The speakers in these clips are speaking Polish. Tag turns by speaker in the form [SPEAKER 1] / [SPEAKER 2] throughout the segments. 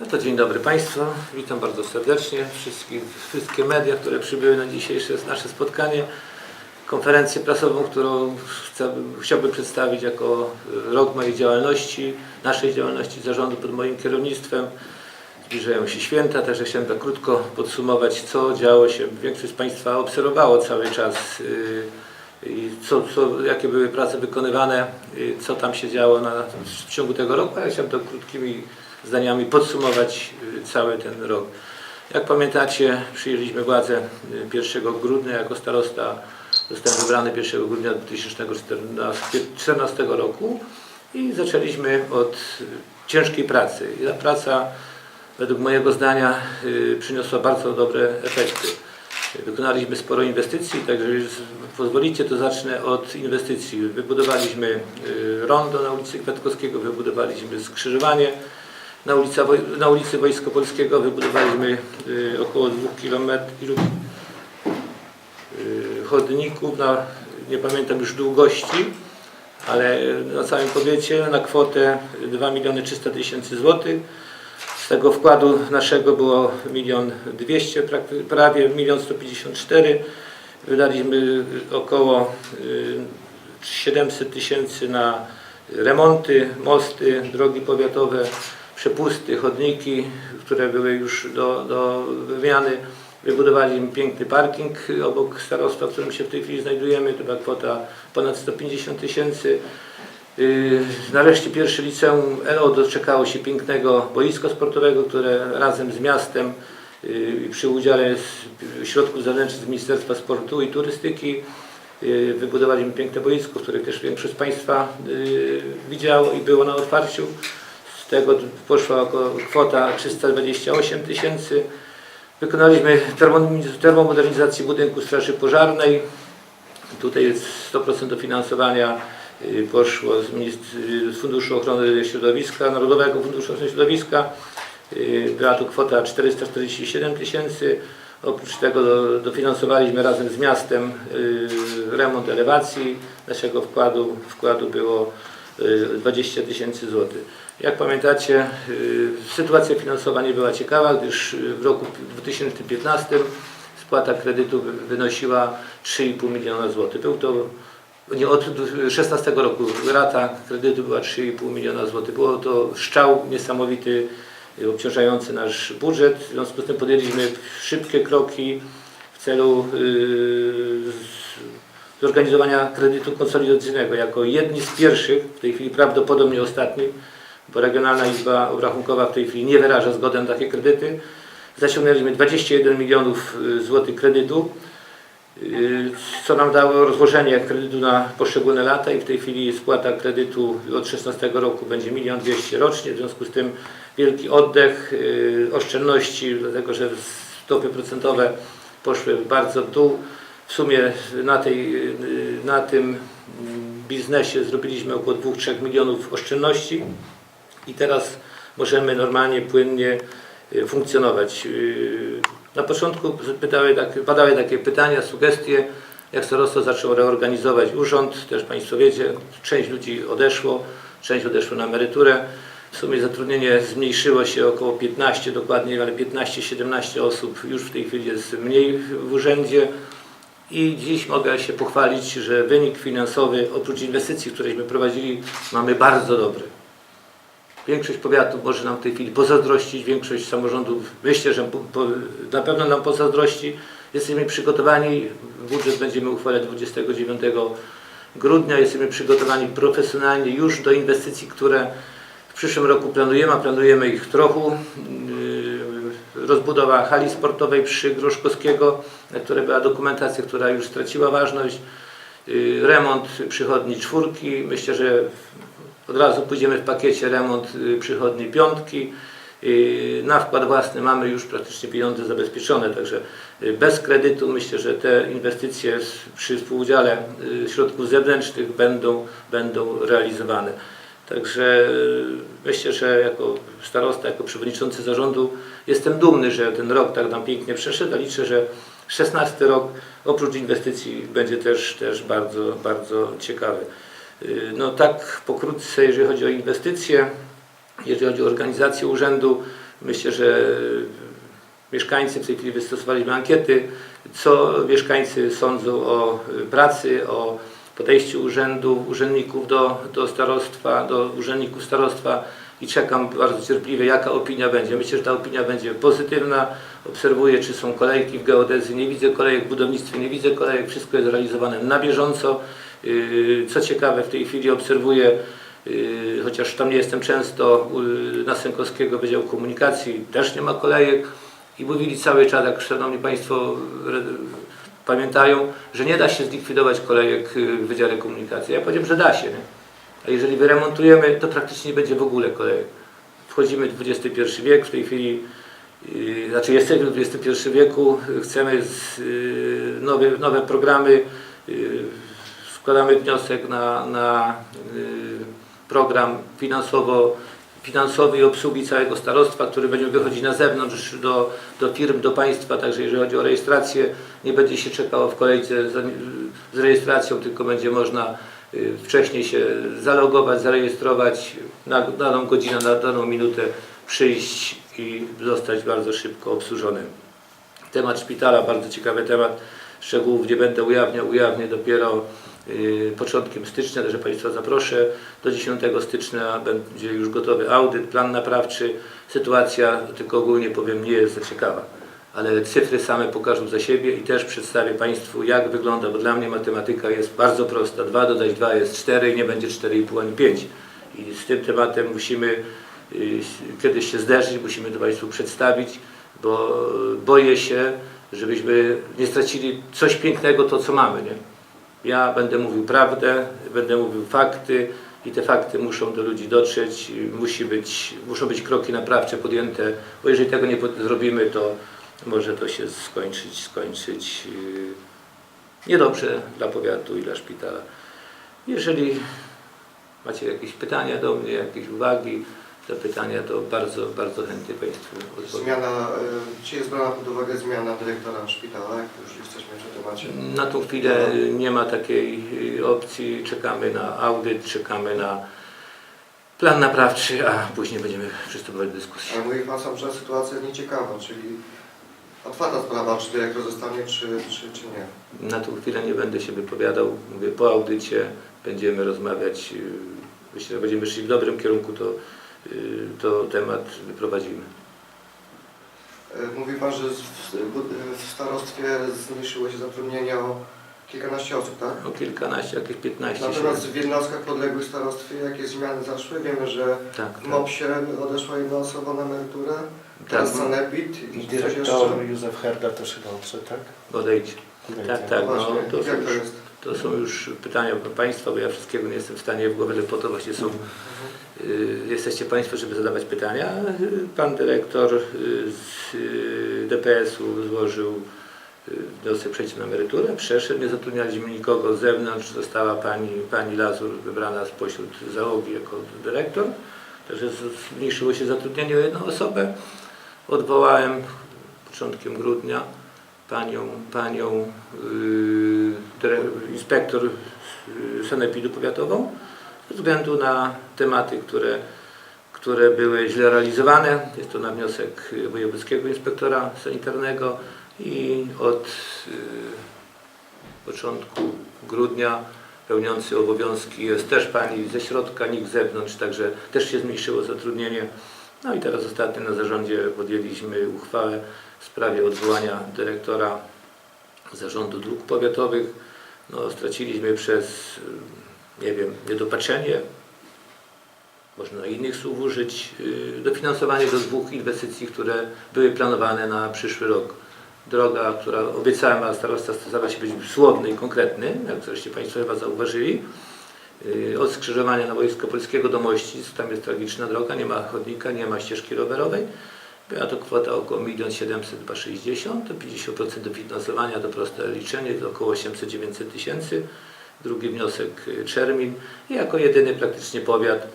[SPEAKER 1] No to dzień dobry Państwu. Witam bardzo serdecznie wszystkich, wszystkie media, które przybyły na dzisiejsze nasze spotkanie. Konferencję prasową, którą chciałbym przedstawić jako rok mojej działalności, naszej działalności zarządu pod moim kierownictwem. Zbliżają się święta, także chciałem tak krótko podsumować, co działo się. Większość z Państwa obserwowało cały czas yy, co, co, jakie były prace wykonywane, yy, co tam się działo na, w ciągu tego roku, ja chciałem to krótkimi zdaniami podsumować yy, cały ten rok. Jak pamiętacie, przyjęliśmy władzę yy, 1 grudnia jako starosta. Zostałem wybrany 1 grudnia 2014 roku i zaczęliśmy od yy, ciężkiej pracy. I ta praca według mojego zdania przyniosła bardzo dobre efekty. Wykonaliśmy sporo inwestycji, także pozwolicie, to zacznę od inwestycji. Wybudowaliśmy y, rondo na ulicy Kwiatkowskiego, wybudowaliśmy skrzyżowanie na, ulica, na ulicy Wojsko Polskiego, wybudowaliśmy y, około 2 km chodników na, nie pamiętam już długości, ale na całym powiecie na kwotę 2 miliony 300 tysięcy złotych. Z tego wkładu naszego było milion 200, prak- prawie milion 154. Wydaliśmy około y, 700 tysięcy na remonty, mosty, drogi powiatowe, przepusty, chodniki, które były już do, do wymiany. Wybudowaliśmy piękny parking obok starostwa, w którym się w tej chwili znajdujemy. To była kwota ponad 150 tysięcy. Yy, Nareszcie pierwsze liceum EO doczekało się pięknego boiska sportowego, które razem z miastem yy, i przy udziale środków zewnętrznych z Ministerstwa Sportu i Turystyki yy, wybudowaliśmy piękne boisko, które też większość z Państwa widziało i było na otwarciu. Z tego poszła około kwota 328 tysięcy. Wykonaliśmy termo- termomodernizację budynku Straży Pożarnej. Tutaj jest 100% dofinansowania y, poszło y, z Funduszu Ochrony Środowiska, Narodowego Funduszu Ochrony Środowiska. Y, Była to kwota 447 tysięcy. Oprócz tego do- dofinansowaliśmy razem z miastem remont elewacji. Naszego wkładu, wkładu było y, 20 tysięcy złotych. Jak pamiętacie, y, sytuacja finansowa nie była ciekawa, gdyż y, w roku 2015 spłata kredytu wy- wynosiła 3,5 miliona złotych. Był to nie od 16 roku rata kredytu była 3,5 miliona złotych. Było to szczał niesamowity, y, obciążający nasz budżet. W związku z tym podjęliśmy szybkie kroki w celu zorganizowania kredytu konsolidacyjnego. Jako jedni z pierwszych, w tej chwili prawdopodobnie ostatni, bo Regionalna Izba Obrachunkowa w tej chwili nie wyraża zgody na takie kredyty. Zaciągnęliśmy 21 milionów y, złotych kredytu, y, co nam dało rozłożenie kredytu na poszczególne lata i w tej chwili spłata kredytu od 16 roku będzie 1 200 rocznie, w związku z tym wielki oddech, y, oszczędności, dlatego że stopy procentowe poszły bardzo w dół. W sumie na, tej, na tym mm, biznesie zrobiliśmy około 2-3 milionów oszczędności i teraz możemy normalnie, płynnie y, funkcjonować. Y, Na początku pytały, tak, padały takie pytania, sugestie, jak starosta zaczął reorganizować urząd, też Państwo wiecie, część ludzi odeszło, część odeszło na emeryturę. W sumie zatrudnienie zmniejszyło się około 15 dokładnie, ale 15-17 osób już w tej chwili jest mniej w urzędzie. I dziś mogę się pochwalić, że wynik finansowy oprócz inwestycji, któreśmy prowadzili, mamy bardzo dobry. Większość powiatów może nam w tej chwili pozazdrościć, większość samorządów myślę, że po, po, na pewno nam pozazdrości. Jesteśmy przygotowani, budżet będziemy uchwalać 29 grudnia, jesteśmy przygotowani profesjonalnie już do inwestycji, które w przyszłym roku planujemy, a planujemy ich trochę. Yy, Rozbudowa hali sportowej przy Groszkowskiego, na której była dokumentacja, która już straciła ważność. Yy, Remont przychodni czwórki. Myślę, że od razu pójdziemy w pakiecie remont y, przychodni piątki. Y, Na wkład własny mamy już praktycznie pieniądze zabezpieczone, także y, bez kredytu myślę, że te inwestycje przy współudziale środków zewnętrznych będą, będą realizowane. Także myślę, że jako starosta, jako przewodniczący zarządu jestem dumny, że ten rok tak nam pięknie przeszedł, liczę, że 16 rok oprócz inwestycji będzie też, też bardzo, bardzo ciekawy. Y, No tak pokrótce, jeżeli chodzi o inwestycje, jeżeli chodzi o organizację urzędu, Myślę, że mieszkańcy w tej chwili wystosowaliśmy ankiety, co mieszkańcy sądzą o y, pracy, o podejściu urzędu, urzędników do, do starostwa, do urzędników starostwa i czekam bardzo cierpliwie, jaka opinia będzie. Myślę, że ta opinia będzie pozytywna. Obserwuję, czy są kolejki w geodezji. Nie widzę kolejek w budownictwie, nie widzę kolejek. Wszystko jest realizowane na bieżąco. Yy, Co ciekawe, w tej chwili obserwuję, yy, chociaż tam nie jestem często, yy, na Sękowskiego Wydział Komunikacji też nie ma kolejek. I mówili cały czas, jak szanowni Państwo pamiętają, że nie da się zlikwidować kolejek w Wydziale Komunikacji. Ja powiedziałem, że da się. Nie? A jeżeli wyremontujemy, to praktycznie nie będzie w ogóle kolejek. Wchodzimy w XXI wiek, w tej chwili, znaczy jesteśmy w XXI wieku, chcemy nowe, nowe programy, składamy wniosek na, na yy, program finansowo, finansowy i obsługi całego starostwa, który będzie wychodzić na zewnątrz do, do firm, do państwa, także jeżeli chodzi o rejestrację, nie będzie się czekało w kolejce za, z rejestracją, tylko będzie można y, wcześniej się zalogować, zarejestrować na daną godzinę, na daną minutę, przyjść i zostać bardzo szybko obsłużonym. Temat szpitala, bardzo ciekawy temat. Szczegółów nie będę ujawniał, ujawnię dopiero y, początkiem stycznia, także Państwa zaproszę. Do 10 stycznia będzie już gotowy audyt, plan naprawczy. Sytuacja, tylko ogólnie powiem, nie jest za ciekawa, ale cyfry same pokażą za siebie i też przedstawię Państwu, jak wygląda, bo dla mnie matematyka jest bardzo prosta. 2 dodać 2 jest 4 i nie będzie 4,5 ani 5. I z tym tematem musimy y, kiedyś się zderzyć, musimy to Państwu przedstawić, bo boję się, żebyśmy nie stracili coś pięknego, to co mamy. Nie? Ja będę mówił prawdę, będę mówił fakty i te fakty muszą do ludzi dotrzeć, musi być, muszą być kroki naprawcze podjęte, bo jeżeli tego nie zrobimy, to może to się skończyć, skończyć yy, niedobrze dla powiatu i dla szpitala. Jeżeli macie jakieś pytania do mnie, jakieś uwagi, zapytania, to bardzo, bardzo chętnie Państwu odpowiem.
[SPEAKER 2] Zmiana, y, czy jest brana pod uwagę zmiana dyrektora szpitala, jak już jesteśmy przy temacie?
[SPEAKER 1] Na tą chwilę nie ma takiej y, opcji. Czekamy na audyt, czekamy na plan naprawczy, a później będziemy przystępować do dyskusji.
[SPEAKER 2] Ale mówi Pan sam, że sytuacja nieciekawa, czyli otwarta sprawa, czy dyrektor zostanie, czy, czy, czy nie.
[SPEAKER 1] Na tą chwilę nie będę się wypowiadał. Mówię, po audycie będziemy rozmawiać. y, że będziemy szli w dobrym kierunku, to, y, to temat wyprowadzimy.
[SPEAKER 2] Y, Mówi Pan, że w, starostwie zmniejszyło się zatrudnienie o kilkanaście osób, tak?
[SPEAKER 1] O kilkanaście, jakieś 15 się...
[SPEAKER 2] Natomiast w jednostkach podległych starostwie jakie zmiany zaszły? Wiemy, że
[SPEAKER 1] Tak,
[SPEAKER 2] w
[SPEAKER 1] tak.
[SPEAKER 2] MOPS-ie odeszła jedna osoba na emeryturę,
[SPEAKER 1] tak
[SPEAKER 2] teraz Sanepid i.
[SPEAKER 3] Dyrektor Józef Herda też chyba odszedł, tak?
[SPEAKER 1] Odejdź. Tak, tak. No, to, są już,
[SPEAKER 2] jest?
[SPEAKER 1] to są już pytania do Państwa, bo ja wszystkiego nie jestem w stanie w głowie, ale po to właśnie są Y, Jesteście Państwo, żeby zadawać pytania. Y, Pan dyrektor y, z y, DPS-u złożył y, wniosek przejścia na emeryturę, przeszedł, nie zatrudnialiśmy nikogo z zewnątrz, została pani, pani Lazur wybrana spośród załogi jako dyrektor, także zmniejszyło się zatrudnienie o jedną osobę. Odwołałem początkiem grudnia panią, panią yy, dyre- inspektor sanepidu powiatową ze względu na tematy, które, które były źle realizowane. Jest to na wniosek wojewódzkiego inspektora sanitarnego i od y, początku grudnia pełniący obowiązki jest też pani ze środka, nikt z zewnątrz, także też się zmniejszyło zatrudnienie. No i teraz ostatnio na zarządzie podjęliśmy uchwałę w sprawie odwołania dyrektora zarządu dróg powiatowych. No, straciliśmy przez nie wiem, niedopatrzenie, można innych słów użyć, yy, dofinansowanie do dwóch inwestycji, które były planowane na przyszły rok. Droga, która obiecałem, a starosta starała się być słowny i konkretny, jak zresztą Państwo chyba zauważyli, yy, od skrzyżowania na Wojsko Polskiego do Mościc, tam jest tragiczna droga, nie ma chodnika, nie ma ścieżki rowerowej. Była to kwota około 1 760 to 50% dofinansowania, to proste liczenie, to około 800-900 tysięcy. Drugi wniosek y, Czermin i jako jedyny praktycznie powiat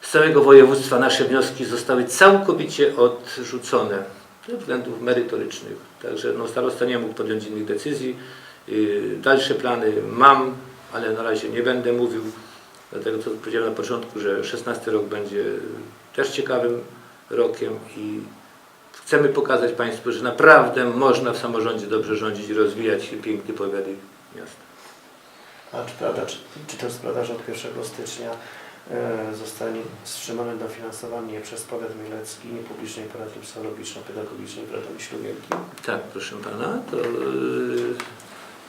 [SPEAKER 1] z całego województwa nasze wnioski zostały całkowicie odrzucone ze względów merytorycznych. Także no, starosta nie mógł podjąć innych decyzji. Yy, Dalsze plany mam, ale na razie nie będę mówił, dlatego co powiedziałem na początku, że 16 rok będzie też ciekawym rokiem i chcemy pokazać Państwu, że naprawdę można w samorządzie dobrze rządzić i rozwijać piękny powiat i miasto.
[SPEAKER 3] A czy prawda, czy, czy prawda, że od 1 stycznia e, zostanie wstrzymane dofinansowanie przez powiat mielecki niepublicznej porady psychologiczno-pedagogicznej w Radomiślu Wielkim?
[SPEAKER 1] Tak, proszę pana, to yy,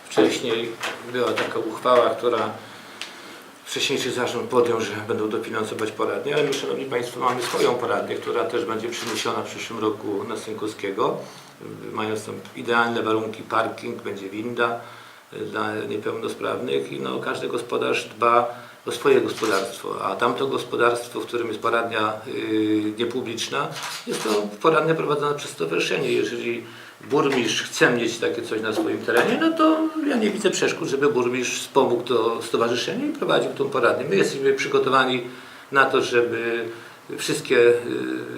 [SPEAKER 1] wcześniej była taka uchwała, która wcześniejszy zarząd podjął, że będą dofinansować poradnie, ale my, Szanowni Państwo, mamy swoją poradnię, która też będzie przeniesiona w przyszłym roku na Synkowskiego. Yy, Mając tam idealne warunki, parking, będzie winda dla niepełnosprawnych i no, każdy gospodarz dba o swoje gospodarstwo, a tamto gospodarstwo, w którym jest poradnia yy, niepubliczna, jest to poradnia prowadzona przez stowarzyszenie. Jeżeli burmistrz chce mieć takie coś na swoim terenie, no to ja nie widzę przeszkód, żeby burmistrz wspomógł to stowarzyszenie i prowadził tą poradnię. My jesteśmy przygotowani na to, żeby wszystkie y,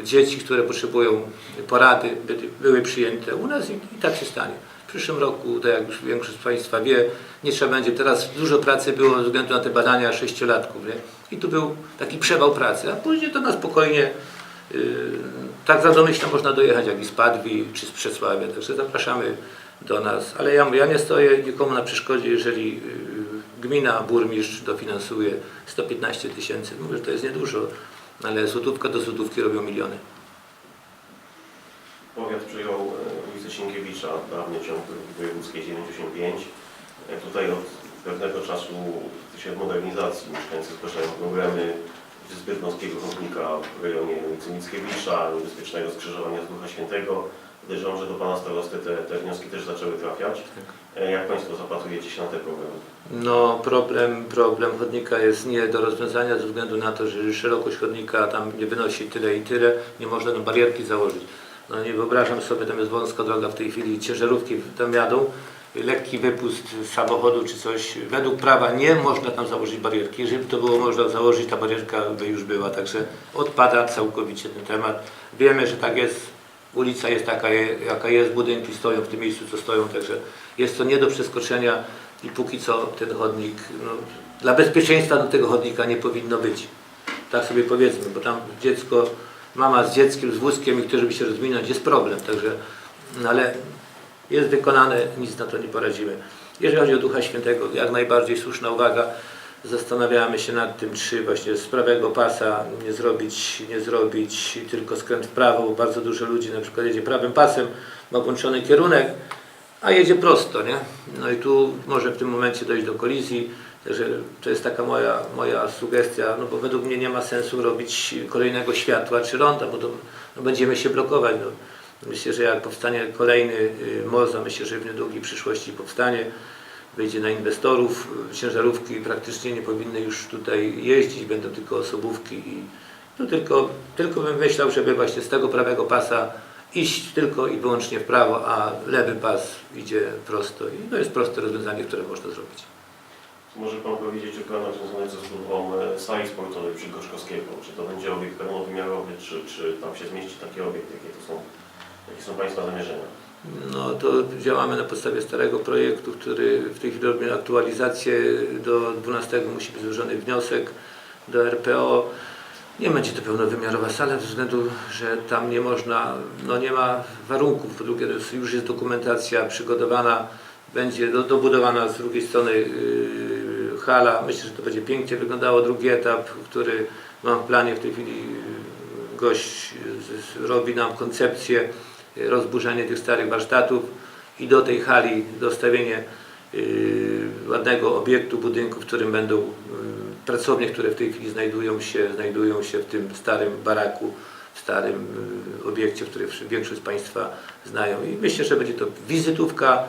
[SPEAKER 1] dzieci, które potrzebują porady, były, były przyjęte u nas i, i tak się stanie. Przyszłym roku, tak jak już większość z Państwa wie, nie trzeba będzie, teraz dużo pracy było ze względu na te badania sześciolatków, nie? I tu był taki przewał pracy, a później to na spokojnie Yy, Tak za domyślnie można dojechać, jak i z Padwi czy z Przesławia, także zapraszamy do nas. Ale ja, ja nie stoję nikomu na przeszkodzie, jeżeli yy, gmina, burmistrz dofinansuje 115 tysięcy. Mówię, że to jest niedużo, ale złotówka do złotówki robią miliony.
[SPEAKER 4] Powiat przyjął ulicę Sienkiewicza, dawny ciąg wojewódzkiej 95. E, Tutaj od pewnego czasu się modernizacji mieszkańcy zgłaszają problemy zbyt wąskiego chodnika w rejonie ulicy Mickiewicza, niebezpiecznego skrzyżowania z Ducha Świętego. Podejrzewam, że do Pana Starosty te, te wnioski też zaczęły trafiać. E, Jak Państwo zapatrujecie się na te problemy?
[SPEAKER 1] No problem, problem chodnika jest nie do rozwiązania ze względu na to, że szerokość chodnika tam nie wynosi tyle i tyle, nie można tam barierki założyć. No nie wyobrażam sobie, tam jest wąska droga w tej chwili, ciężarówki tam jadą, lekki wypust samochodu czy coś, według prawa nie można tam założyć barierki. Jeżeli to było można założyć, ta barierka by już była, także odpada całkowicie ten temat. Wiemy, że tak jest, ulica jest taka, jaka jest, budynki stoją w tym miejscu, co stoją, także jest to nie do przeskoczenia i póki co ten chodnik, no, dla bezpieczeństwa do tego chodnika nie powinno być. Tak sobie powiedzmy, bo tam dziecko, mama z dzieckiem, z wózkiem i chce, żeby się rozwinąć, jest problem, także, no ale jest wykonane, nic na to nie poradzimy. Jeżeli chodzi o Ducha Świętego, jak najbardziej słuszna uwaga. Zastanawiamy się nad tym, czy właśnie z prawego pasa nie zrobić, nie zrobić tylko skręt w prawo, bo bardzo dużo ludzi na przykład jedzie prawym pasem, ma włączony kierunek, a jedzie prosto, nie? No i tu może w tym momencie dojść do kolizji, że to jest taka moja, moja sugestia, no bo według mnie nie ma sensu robić kolejnego światła czy ronda, bo to no będziemy się blokować. No. Myślę, że jak powstanie kolejny y, most, a myślę, że w niedługiej przyszłości powstanie, wyjdzie na inwestorów, y, ciężarówki praktycznie nie powinny już tutaj jeździć, będą tylko osobówki i tu tylko, tylko bym myślał, żeby właśnie z tego prawego pasa iść tylko i wyłącznie w prawo, a lewy pas idzie prosto i to jest proste rozwiązanie, które można zrobić.
[SPEAKER 4] Może Pan powiedzieć o planach związanych ze zbudową e, sali sportowej przy Gorzkowskiego? Czy to będzie obiekt pełnowymiarowy, czy, czy tam się zmieści taki obiekt? Jakie to są, jakie są Państwa zamierzenia?
[SPEAKER 1] No to działamy na podstawie starego projektu, który w tej chwili robi aktualizację. Do 12 musi być złożony wniosek do RPO. Nie będzie to pełnowymiarowa sala, ze względu, że tam nie można, no nie ma warunków. Po drugie, już jest dokumentacja przygotowana, będzie do, dobudowana z drugiej strony yy, hala. Myślę, że to będzie pięknie wyglądało. Drugi etap, który mam w planie w tej chwili, yy, gość z, robi nam koncepcję rozburzenie tych starych warsztatów i do tej hali dostawienie ładnego obiektu, budynku, w którym będą pracownie, które w tej chwili znajdują się, znajdują się w tym starym baraku, w starym obiekcie, który większość z Państwa znają. I myślę, że będzie to wizytówka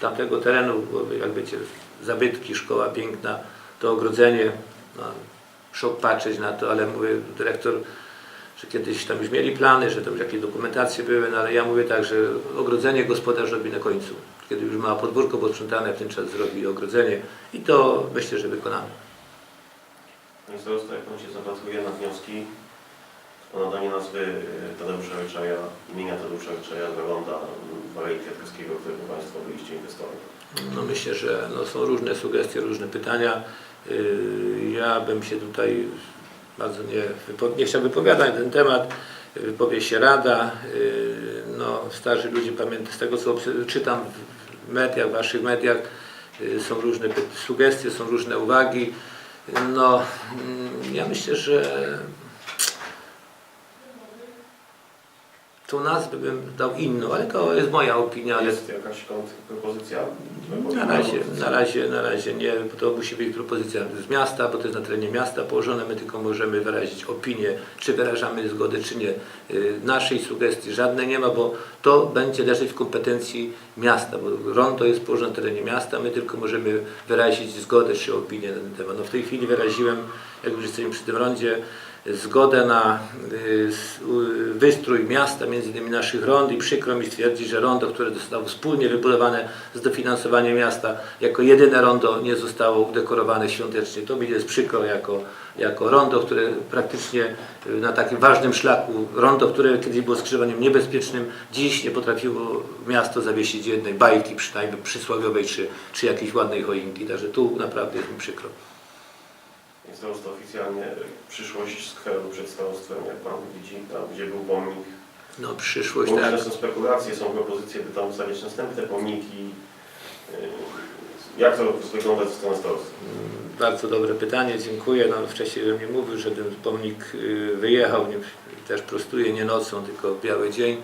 [SPEAKER 1] tamtego terenu, bo jak wiecie, zabytki, szkoła piękna, to ogrodzenie, no, szok patrzeć na to, ale mówię, dyrektor że kiedyś tam już mieli plany, że tam już jakieś dokumentacje były, no ale ja mówię tak, że ogrodzenie gospodarz robi na końcu. Kiedy już ma podwórko posprzątane, w ten czas zrobi ogrodzenie i to myślę, że wykonamy.
[SPEAKER 4] Starosto, jak Pan się zapatruje na wnioski o nadanie nazwy e, Tadeusza Ryczaja, imienia Tadeusza Ryczaja dla ronda w Alei Kwiatkowskiego, którego Państwo byliście inwestorem?
[SPEAKER 1] No myślę, że no są różne sugestie, różne pytania. Yy, Ja bym się tutaj bardzo nie, nie chciał wypowiadać na ten temat. Wypowie się Rada. Yy, No, starzy ludzie pamiętają z tego, co czytam w mediach, w waszych mediach, są różne sugestie, są różne uwagi. No, mm, ja myślę, że tu nazwę bym dał inną, ale to jest moja opinia. Ale
[SPEAKER 4] Jest jakaś kontrpropozycja?
[SPEAKER 1] na razie, na razie, na razie nie, bo to musi być propozycja z miasta, bo to jest na terenie miasta położone, my tylko możemy wyrazić opinię, czy wyrażamy zgodę, czy nie. Y, Naszej sugestii żadnej nie ma, bo to będzie leżeć w kompetencji miasta, bo rondo jest położone na terenie miasta, my tylko możemy wyrazić zgodę czy opinię na ten temat. No w tej chwili wyraziłem, jak już jesteśmy przy tym rondzie, zgodę na y, wystrój miasta, między innymi naszych rond i przykro mi stwierdzić, że rondo, które zostało wspólnie wybudowane z dofinansowaniem miasta, jako jedyne rondo nie zostało udekorowane świątecznie. To mi jest przykro jako, jako rondo, które praktycznie y, na takim ważnym szlaku, rondo, które kiedyś było skrzyżowaniem niebezpiecznym, dziś nie potrafiło miasto zawiesić jednej bajki przynajmniej przysłowiowej, czy, czy jakiejś ładnej choinki. Także tu naprawdę jest mi przykro.
[SPEAKER 4] Jest to oficjalnie przyszłość skweru przed starostwem, jak Pan widzi, tam gdzie był pomnik.
[SPEAKER 1] No przyszłość,
[SPEAKER 4] Różne
[SPEAKER 1] tak.
[SPEAKER 4] są spekulacje, są propozycje, by tam ustawić następne pomniki. Yy, Jak to wygląda ze strony starostwa?
[SPEAKER 1] Bardzo dobre pytanie, dziękuję. No, wcześniej bym nie mówił, że ten pomnik y, wyjechał, nie, też prostuje nie nocą, tylko w biały dzień.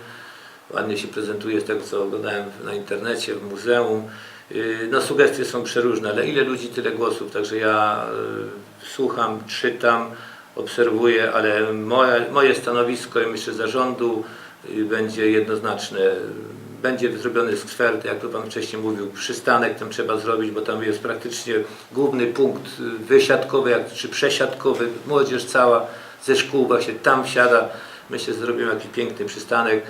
[SPEAKER 1] Ładnie się prezentuje z tego, co oglądałem na internecie, w muzeum. Y, No sugestie są przeróżne, ale ile ludzi, tyle głosów. Także ja y, słucham, czytam, obserwuję, ale moje, moje stanowisko i myślę zarządu y, będzie jednoznaczne. Będzie zrobiony skwer, tak jak to Pan wcześniej mówił, przystanek tam trzeba zrobić, bo tam jest praktycznie główny punkt wysiadkowy jak, czy przesiadkowy. Młodzież cała ze szkół właśnie tam wsiada. Myślę, że zrobimy jakiś piękny przystanek.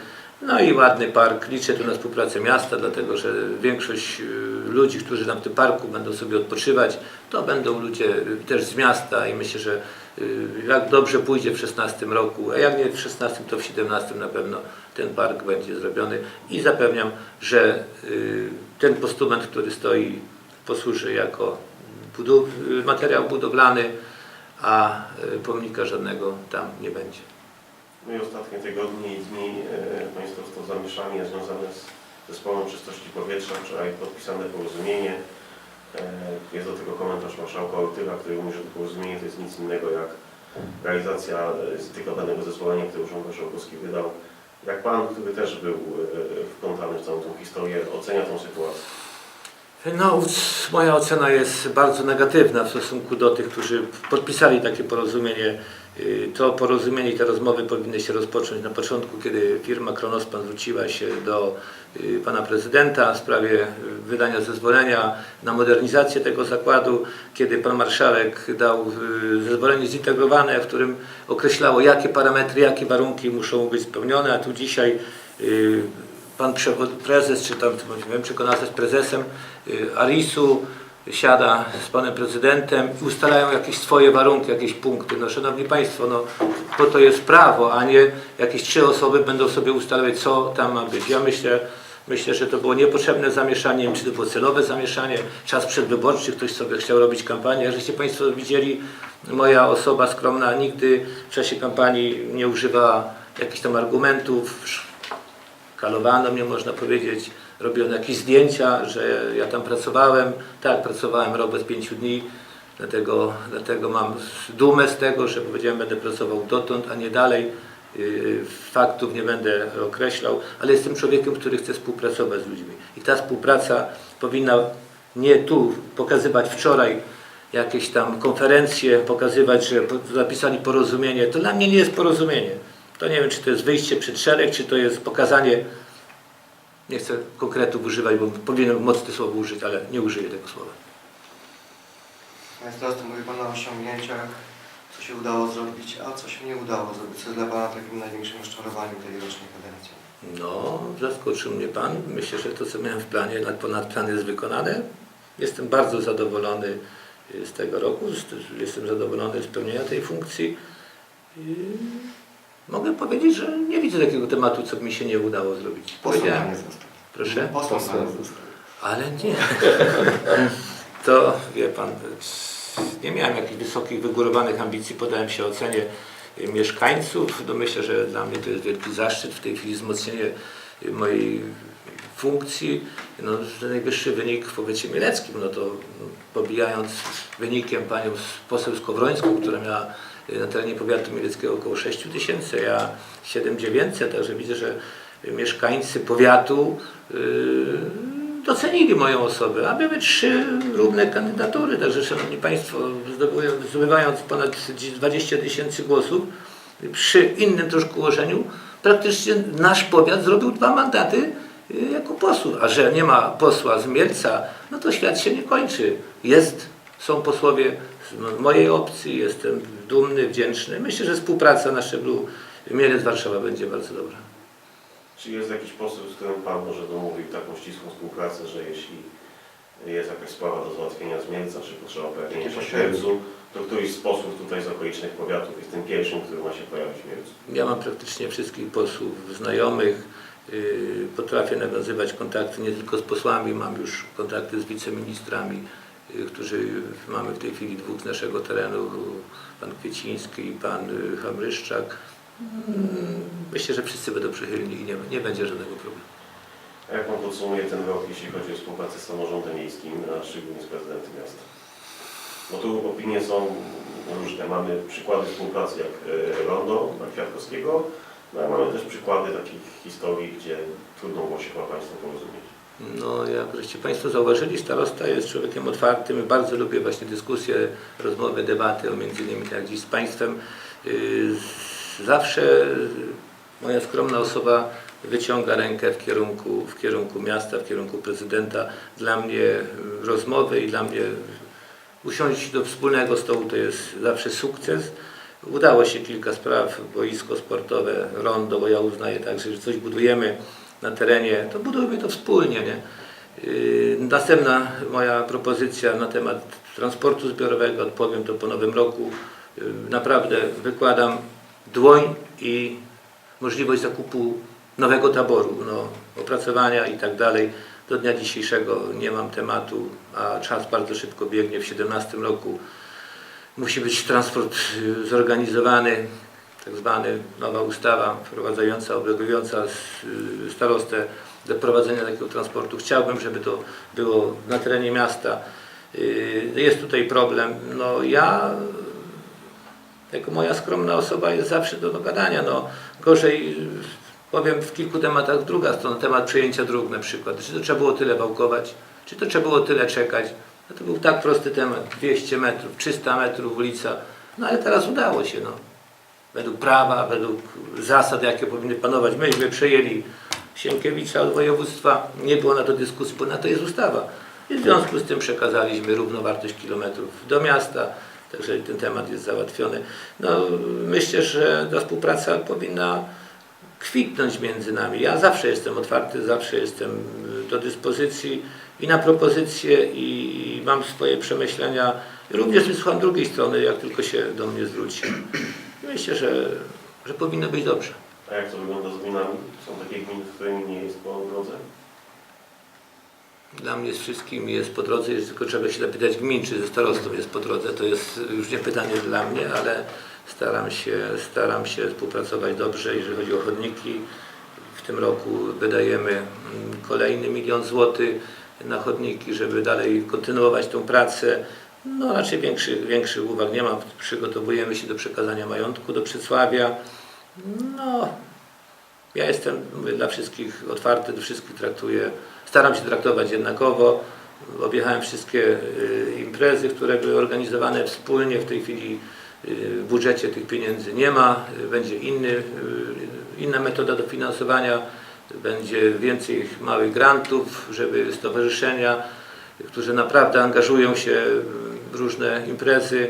[SPEAKER 1] No i ładny park. Liczę tu na współpracę miasta, dlatego że większość y, ludzi, którzy tam w tym parku będą sobie odpoczywać, to będą ludzie y, też z miasta i myślę, że y, jak dobrze pójdzie w 16 roku, a jak nie w 16, to w 17 na pewno ten park będzie zrobiony i zapewniam, że ten postument, który stoi, posłuży jako materiał budowlany, a pomnika żadnego tam nie będzie.
[SPEAKER 4] No i ostatnie tygodnie i dni e, Państwo to zamieszanie związane z zespołem czystości powietrza, wczoraj podpisane porozumienie. E, Jest do tego komentarz marszałka Ortyga, który mówi, że to porozumienie to jest nic innego jak realizacja e, stykowanego zezwolenia, które Urząd Marszałkowski wydał. Jak Pan, który też był wplątany w całą tą historię, ocenia tą sytuację?
[SPEAKER 1] No, moja ocena jest bardzo negatywna w stosunku do tych, którzy podpisali takie porozumienie. Y, To porozumienie i te rozmowy powinny się rozpocząć na początku, kiedy firma Kronospan zwróciła się do y, pana prezydenta w sprawie y, wydania zezwolenia na modernizację tego zakładu, kiedy pan marszałek dał zezwolenie zintegrowane, w którym określało, jakie parametry, jakie warunki muszą być spełnione, a tu dzisiaj pan prezes, czy tam wiem, czy go nazwać prezesem Arisu siada z panem prezydentem i ustalają jakieś swoje warunki, jakieś punkty. No szanowni państwo, no bo to jest prawo, a nie jakieś trzy osoby będą sobie ustalać, co tam ma być. Ja myślę, myślę, że to było niepotrzebne zamieszanie, czy to było celowe zamieszanie, czas przedwyborczy, ktoś sobie chciał robić kampanię. Jak żeście państwo widzieli, moja osoba skromna nigdy w czasie kampanii nie używała jakichś tam argumentów, kalowano mnie, można powiedzieć, robiono jakieś zdjęcia, że ja tam pracowałem. Tak, pracowałem rok bez pięciu dni, dlatego, dlatego mam dumę z tego, że powiedziałem, będę pracował dotąd, a nie dalej. Yy, Faktów nie będę określał, ale jestem człowiekiem, który chce współpracować z ludźmi. I ta współpraca powinna nie tu pokazywać wczoraj jakieś tam konferencje, pokazywać, że zapisali porozumienie. To dla mnie nie jest porozumienie. To nie wiem, czy to jest wyjście przed szereg, czy to jest pokazanie, nie chcę konkretów używać, bo powinienem mocne słowo użyć, ale nie użyję tego słowa.
[SPEAKER 2] Panie starosto, mówi Pan o osiągnięciach, co się udało zrobić, a co się nie udało zrobić. Co jest dla Pana takim największym rozczarowaniem tej rocznej kadencji?
[SPEAKER 1] No, zaskoczył mnie Pan. Myślę, że to, co miałem w planie, nad ponad plan jest wykonane. Jestem bardzo zadowolony y, z tego roku. Jestem zadowolony z pełnienia tej funkcji. I Mogę powiedzieć, że nie widzę takiego tematu, co mi się nie udało zrobić. Powiedziałem. Proszę?
[SPEAKER 2] Nie został.
[SPEAKER 1] Ale nie. To wie pan, nie miałem jakichś wysokich, wygórowanych ambicji, podałem się ocenie mieszkańców. No myślę, że dla mnie to jest wielki zaszczyt w tej chwili wzmocnienie mojej funkcji. No, najwyższy wynik w powiecie mieleckim, no to no, pobijając wynikiem panią z- poseł Skowrońską, która miała na terenie powiatu mieleckiego około 6 tysięcy, ja 7900, także widzę, że mieszkańcy powiatu yy, docenili moją osobę, a były trzy równe kandydatury, także Szanowni Państwo, zdobywają- zdobywając ponad 20 tysięcy głosów, przy innym troszkę ułożeniu, praktycznie nasz powiat zrobił dwa mandaty yy, jako posłów, a że nie ma posła z Mielca, no to świat się nie kończy. Jest, są posłowie z no, mojej opcji, jestem dumny, wdzięczny. Myślę, że współpraca na szczeblu Mielec-Warszawa będzie bardzo dobra.
[SPEAKER 4] Czy jest jakiś poseł, z którym Pan może domówił taką ścisłą współpracę, że jeśli jest jakaś sprawa do załatwienia z Mielca, czy potrzeba pojawienia się w Mielcu, to któryś z posłów tutaj z okolicznych powiatów jest tym pierwszym, który ma się pojawić w Mielcu?
[SPEAKER 1] Ja mam praktycznie wszystkich posłów znajomych. Yy, Potrafię nawiązywać kontakty nie tylko z posłami, mam już kontakty z wiceministrami, którzy mamy w tej chwili dwóch z naszego terenu, pan Kwieciński i pan yy, Hamryszczak. Mm, Myślę, że wszyscy będą przychylni i nie, nie będzie żadnego problemu.
[SPEAKER 4] A jak Pan podsumuje ten rok, jeśli chodzi o współpracę z samorządem miejskim, a szczególnie z prezydentem miasta? Bo tu opinie są różne. Mamy przykłady współpracy jak e, Rondo na Kwiatkowskiego, no a mamy też przykłady takich historii, gdzie trudno było się chyba Państwu porozumieć.
[SPEAKER 1] No, jak żeście Państwo zauważyli, starosta jest człowiekiem otwartym. Bardzo lubię właśnie dyskusje, rozmowy, debaty, między innymi tak dziś z Państwem. Yy, Zawsze moja skromna osoba wyciąga rękę w kierunku, w kierunku miasta, w kierunku prezydenta. Dla mnie y, rozmowy i dla mnie usiąść do wspólnego stołu to jest zawsze sukces. Udało się kilka spraw, boisko sportowe, rondo, bo ja uznaję także, że coś budujemy na terenie, to budujmy to wspólnie. Nie? Yy, Następna moja propozycja na temat transportu zbiorowego, odpowiem to po nowym roku. Yy, Naprawdę wykładam dłoń i możliwość zakupu nowego taboru, no, opracowania i tak dalej. Do dnia dzisiejszego nie mam tematu, a czas bardzo szybko biegnie. W 2017 roku musi być transport y, zorganizowany, tak zwany nowa ustawa wprowadzająca, obligująca s- y, starostę do prowadzenia takiego transportu. Chciałbym, żeby to było na terenie miasta. Y, Jest tutaj problem. No ja jako moja skromna osoba jest zawsze do dogadania. No, gorzej powiem w kilku tematach druga strona, temat przejęcia dróg na przykład. Czy to trzeba było tyle wałkować, czy to trzeba było tyle czekać. No to był tak prosty temat, 200 metrów, 300 metrów ulica, no ale teraz udało się. No. Według prawa, według zasad, jakie powinny panować. Myśmy przejęli Sienkiewicza od województwa, nie było na to dyskusji, bo na to jest ustawa. I w związku z tym przekazaliśmy równowartość kilometrów do miasta, także ten temat jest załatwiony. No, myślę, że ta współpraca powinna kwitnąć między nami. Ja zawsze jestem otwarty, zawsze jestem do dyspozycji i na propozycje i mam swoje przemyślenia. Również wysłucham drugiej strony, jak tylko się do mnie zwróci. Myślę, że, że powinno być dobrze.
[SPEAKER 4] A jak to wygląda z gminami? Są takie gminy, w których nie jest po drodze?
[SPEAKER 1] Dla mnie z wszystkim jest po drodze, jest tylko trzeba się zapytać gmin, czy ze starostą jest po drodze. To jest już nie pytanie dla mnie, ale staram się, staram się współpracować dobrze, jeżeli chodzi o chodniki. W tym roku wydajemy mm, kolejny milion złotych na chodniki, żeby dalej kontynuować tą pracę. No raczej większych, większych uwag nie mam. Przygotowujemy się do przekazania majątku do Przysławia. No, ja jestem mówię, dla wszystkich otwarty, do wszystkich traktuję, staram się traktować jednakowo. Objechałem wszystkie y, imprezy, które były organizowane wspólnie. W tej chwili y, w budżecie tych pieniędzy nie ma. Będzie inny, y, inna metoda dofinansowania. Będzie więcej małych grantów, żeby stowarzyszenia, którzy naprawdę angażują się różne imprezy,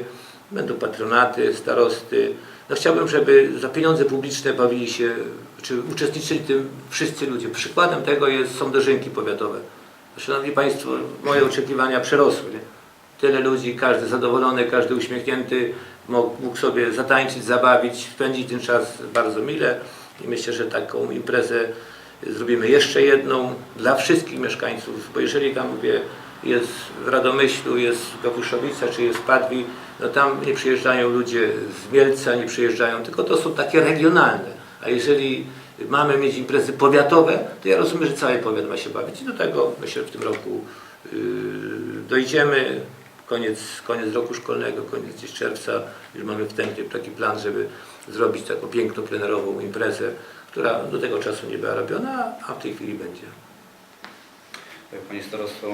[SPEAKER 1] będą patronaty, starosty. No chciałbym, żeby za pieniądze publiczne bawili się, czy uczestniczyli w tym wszyscy ludzie. Przykładem tego jest, są dożynki powiatowe. Szanowni Państwo, moje oczekiwania przerosły. Nie? Tyle ludzi, każdy zadowolony, każdy uśmiechnięty, mógł, mógł sobie zatańczyć, zabawić, spędzić ten czas bardzo mile i myślę, że taką imprezę zrobimy jeszcze jedną dla wszystkich mieszkańców, bo jeżeli tam mówię, jest w Radomyślu, jest w Gawuszowice, czy jest Padwi, no tam nie przyjeżdżają ludzie z Mielca, nie przyjeżdżają, tylko to są takie regionalne. A jeżeli mamy mieć imprezy powiatowe, to ja rozumiem, że cały powiat ma się bawić i do tego myślę, w tym roku yy, dojdziemy. Koniec, koniec roku szkolnego, koniec czerwca, już mamy wstępnie taki plan, żeby zrobić taką piękną plenerową imprezę, która do tego czasu nie była robiona, a w tej chwili będzie.
[SPEAKER 5] Panie starosto,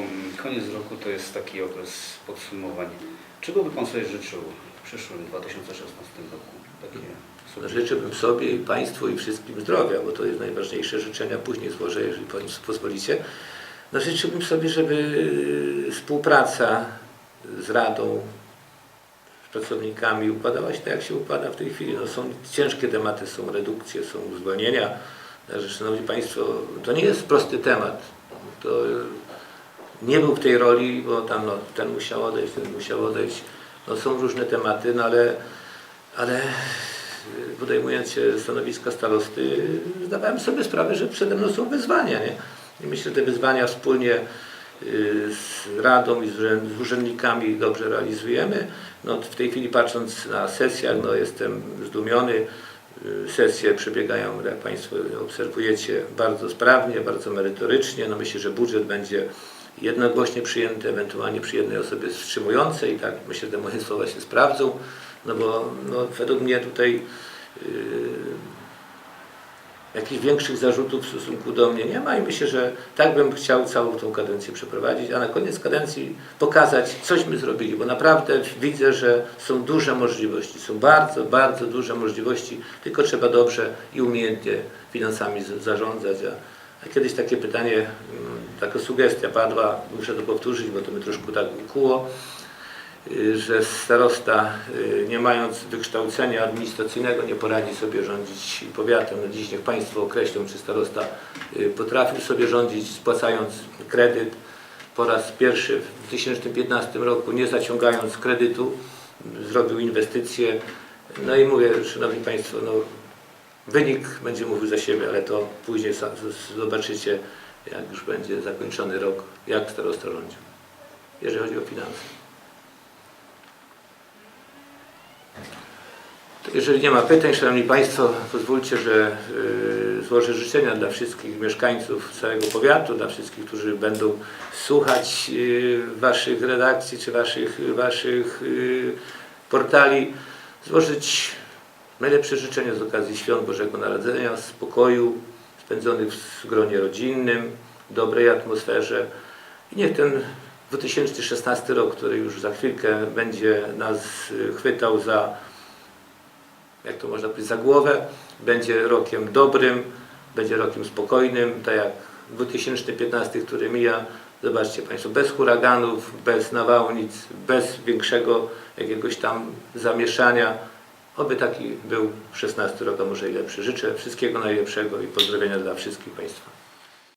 [SPEAKER 5] koniec roku to jest taki okres podsumowań. Czego by Pan sobie życzył w przyszłym 2016 roku? Takie.
[SPEAKER 1] Życzyłbym sobie i Państwu i wszystkim zdrowia, bo to jest najważniejsze życzenia. Później złożę, jeżeli Państwo pozwolicie. No, życzyłbym sobie, żeby współpraca z Radą, z pracownikami układała się tak, jak się układa w tej chwili. No, są ciężkie tematy, są redukcje, są zwolnienia. Także, Szanowni Państwo, to nie jest prosty temat. To nie był w tej roli, bo tam no, ten musiał odejść, ten musiał odejść. No, są różne tematy, no, ale, ale podejmując się stanowiska starosty, zdawałem sobie sprawę, że przede mną są wyzwania. Nie? I myślę, że te wyzwania wspólnie y, z Radą i z urzędnikami dobrze realizujemy. No, w tej chwili patrząc na sesjach, no, jestem zdumiony. Y, Sesje przebiegają, jak Państwo obserwujecie, bardzo sprawnie, bardzo merytorycznie. No, myślę, że budżet będzie jednogłośnie przyjęty, ewentualnie przy jednej osobie wstrzymującej. Tak, myślę, że moje słowa się sprawdzą. No bo no, według mnie tutaj yy, jakichś większych zarzutów w stosunku do mnie nie ma i myślę, że tak bym chciał całą tą kadencję przeprowadzić, a na koniec kadencji pokazać, coś my zrobili, bo naprawdę widzę, że są duże możliwości, są bardzo, bardzo duże możliwości, tylko trzeba dobrze i umiejętnie finansami zarządzać. A, kiedyś takie pytanie, mm, taka sugestia padła, muszę to powtórzyć, bo to mnie troszkę tak ukuło, y, że starosta, y, nie mając wykształcenia administracyjnego, nie poradzi sobie rządzić powiatem. No dziś niech Państwo określą, czy starosta y, potrafił sobie rządzić, spłacając kredyt po raz pierwszy w 2015 roku, nie zaciągając kredytu, zrobił inwestycje. No i mówię, Szanowni Państwo, no, wynik będzie mówił za siebie, ale to później zobaczycie, jak już będzie zakończony rok, jak starosta rządził, jeżeli chodzi o finanse. Jeżeli nie ma pytań, Szanowni Państwo, pozwólcie, że y, złożę życzenia dla wszystkich mieszkańców całego powiatu, dla wszystkich, którzy będą słuchać y, Waszych redakcji czy Waszych, waszych y, portali, złożyć najlepsze życzenia z okazji Świąt Bożego Narodzenia, spokoju, spędzonych w gronie rodzinnym, dobrej atmosferze. I niech ten 2016 rok, który już za chwilkę będzie nas chwytał za jak to można powiedzieć, za głowę, będzie rokiem dobrym, będzie rokiem spokojnym, tak jak 2015, który mija, zobaczcie Państwo, bez huraganów, bez nawałnic, bez większego jakiegoś tam zamieszania. Oby taki był 16 rok, a może i lepszy. Życzę wszystkiego najlepszego i pozdrowienia dla wszystkich Państwa.